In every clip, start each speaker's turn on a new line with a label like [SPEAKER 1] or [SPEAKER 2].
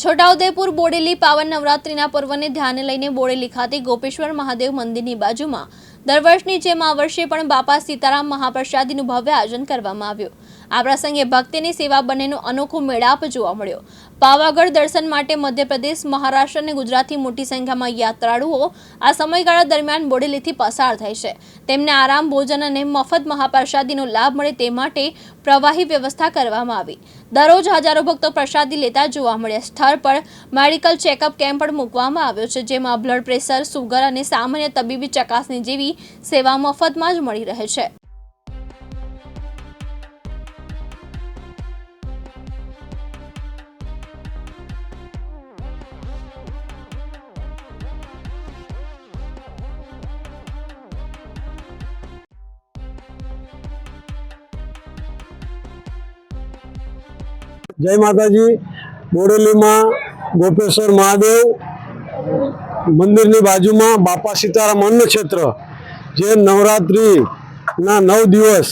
[SPEAKER 1] છોટાઉદેપુર બોડેલી પાવન નવરાત્રીના પર્વને ધ્યાને લઈને બોડેલી ખાતે ગોપેશ્વર મહાદેવ મંદિરની બાજુમાં દર વર્ષની જેમ આ વર્ષે પણ બાપા સીતારામ મહાપ્રસાદીનું ભવ્ય આયોજન કરવામાં આવ્યું. આ પ્રસંગે ભક્તિની સેવા બંનેનો અનોખો મેળાપ જોવા મળ્યો. પાવાગઢ દર્શન માટે મધ્યપ્રદેશ, મહારાષ્ટ્ર અને ગુજરાતથી મોટી સંખ્યામાં યાત્રાળુઓ આ સમયગાળા દરમિયાન બોડેલીથી પસાર થાય છે. તેમને આરામ, ભોજન અને મફત મહાપ્રસાદીનો લાભ મળે તે માટે પ્રવાહી વ્યવસ્થા કરવામાં આવી. દરરોજ હજારો ભક્તો પ્રસાદી લેતા જોવા મળ્યા. સ્થળ પર મેડિકલ ચેકઅપ કેમ્પ પણ મૂકવામાં આવ્યો છે, જેમાં બ્લડ પ્રેશર, સુગર અને સામાન્ય તબીબી ચકાસણી જેવી સેવા મફતમાં જ મળી રહે છે.
[SPEAKER 2] જય માતાજી. બોડેલીમાં ગોપેશ્વર મહાદેવ મંદિરની બાજુમાં બાપા સીતારામ અન્ન ક્ષેત્ર જે નવરાત્રિના નવ દિવસ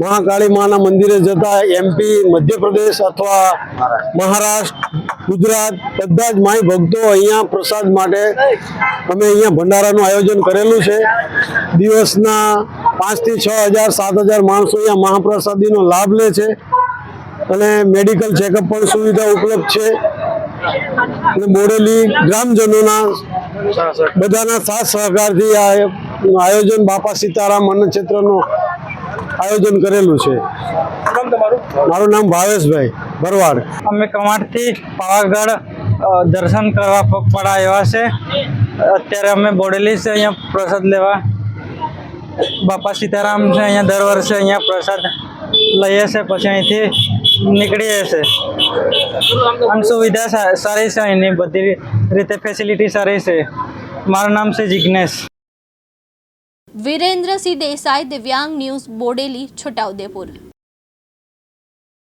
[SPEAKER 2] મહાકાળી માના મંદિરે જતા એમપી મધ્યપ્રદેશ અથવા મહારાષ્ટ્ર, ગુજરાત બધા જ માય ભક્તો અહીંયા પ્રસાદ માટે અમે અહીંયા ભંડારાનું આયોજન કરેલું છે. દિવસના પાંચથી છ હજાર, સાત હજાર માણસો અહીંયા મહાપ્રસાદીનો લાભ લે છે અને મેડિકલ ચેકઅપ પણ સુવિધા ઉપલબ્ધ છે. અને બોડેલી ગ્રામજનોના બધાના સાથ સહકારથી આ આયોજન બાપા સીતારામ અન્ન ક્ષેત્રનું આયોજન કરેલું છે. મારું નામ ભાવેશભાઈ ભરવાડ.
[SPEAKER 3] અમે કમાટથી પાવાગઢ દર્શન કરવા પગપાળા આવ્યા છે. અત્યારે અમે બોડેલી છે અહીંયા પ્રસાદ લેવા. બાપા સીતારામ છે અહીંયા દર વર્ષે અહીંયા પ્રસાદ લઈએ છે પછી અહીંથી નીકળીએ છે. અને સુવિધા સારી છે અહીંની બધી રીતે ફેસિલિટી સારી છે. મારું નામ છે જિજ્ઞેશ
[SPEAKER 1] વિરેન્દ્રસિંહ દેસાઈ દિવ્યાંગ ન્યૂઝ બોડેલી છોટાઉદેપુર